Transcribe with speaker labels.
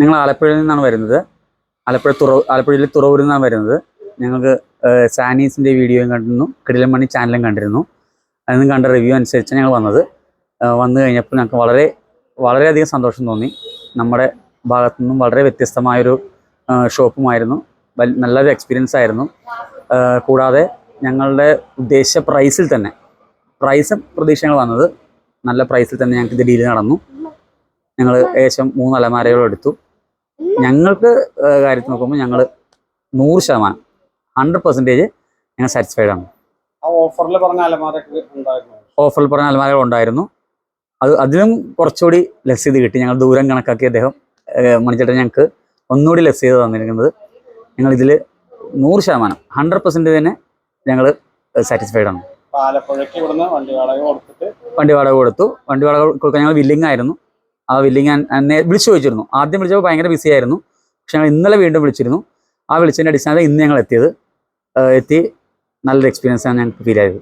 Speaker 1: നിങ്ങൾ ആലപ്പുഴയിൽ നിന്നാണ് വരുന്നത്. ആലപ്പുഴ തുറ ആലപ്പുഴയിൽ തുറവൂരിൽ നിന്നാണ് വരുന്നത്. ഞങ്ങൾക്ക് സാനീസിന്റെ വീഡിയോയും കണ്ടിരുന്നു കിടിലമണി ചാനലും കണ്ടിരുന്നു. അതിൽ കണ്ട റിവ്യൂ അനുസരിച്ച് ഞങ്ങൾ വന്നത്. വന്നു കഴിഞ്ഞപ്പോൾ ഞങ്ങൾക്ക് വളരെ വളരെയധികം സന്തോഷം തോന്നി. നമ്മുടെ ഭാഗത്തു നിന്നും വളരെ വ്യത്യസ്തമായൊരു ഷോപ്പുമായിരുന്നു. നല്ലൊരു എക്സ്പീരിയൻസ് ആയിരുന്നു. കൂടാതെ ഞങ്ങളുടെ ഉദ്ദേശ പ്രൈസിൽ തന്നെ പ്രൈസ് പ്രതീക്ഷ വന്നത്. നല്ല പ്രൈസിൽ തന്നെ ഞങ്ങൾക്ക് ഇത് ഡീൽ നടന്നു. ഞങ്ങൾ ഏകദേശം മൂന്ന് അലമാരകളും എടുത്തു. ഞങ്ങൾക്ക് കാര്യത്തിൽ നോക്കുമ്പോൾ ഞങ്ങൾ നൂറ് ശതമാനം ഹൺഡ്രഡ് പെർസെന്റേജ് ഞങ്ങൾ സാറ്റിസ്ഫൈഡ് ആണ്.
Speaker 2: ഓഫറിൽ പറഞ്ഞ
Speaker 1: ഓഫറിൽ പറഞ്ഞ അലമാരകൾ ഉണ്ടായിരുന്നു. അത് അതിലും കുറച്ചുകൂടി ലെസ് ചെയ്ത് കിട്ടി. ഞങ്ങൾ ദൂരം കണക്കാക്കി അദ്ദേഹം മണിച്ചേട്ടൻ ഞങ്ങൾക്ക് ഒന്നുകൂടി ലെസ് ചെയ്ത് തന്നിരിക്കുന്നത്. ഞങ്ങൾ ഇതിൽ നൂറ് ശതമാനം ഹൺഡ്രഡ് പെർസെന്റ് തന്നെ ഞങ്ങൾ സാറ്റിസ്ഫൈഡ് ആണ്.
Speaker 2: ആലപ്പുഴയ്ക്ക് ഇവിടുന്ന് വണ്ടി വാടക കൊടുത്തിട്ട്
Speaker 1: വണ്ടി വാടക കൊടുത്തു. വണ്ടി വാടക കൊടുക്കാൻ ഞങ്ങൾ വില്ലിംഗ് ആയിരുന്നു. ആ വില്ലിംഗ് എന്നെ വിളിച്ചു ചോദിച്ചിരുന്നു. ആദ്യം വിളിച്ചപ്പോൾ ഭയങ്കര ബിസി ആയിരുന്നു. പക്ഷെ ഞങ്ങൾ ഇന്നലെ വീണ്ടും വിളിച്ചിരുന്നു. ആ വിളിച്ചതിന്റെ അടിസ്ഥാനത്തിൽ ഇന്ന് ഞങ്ങൾ എത്തിയത് എത്തി നല്ലൊരു ആണ് ഞങ്ങൾക്ക് ഫീൽ ആയത്.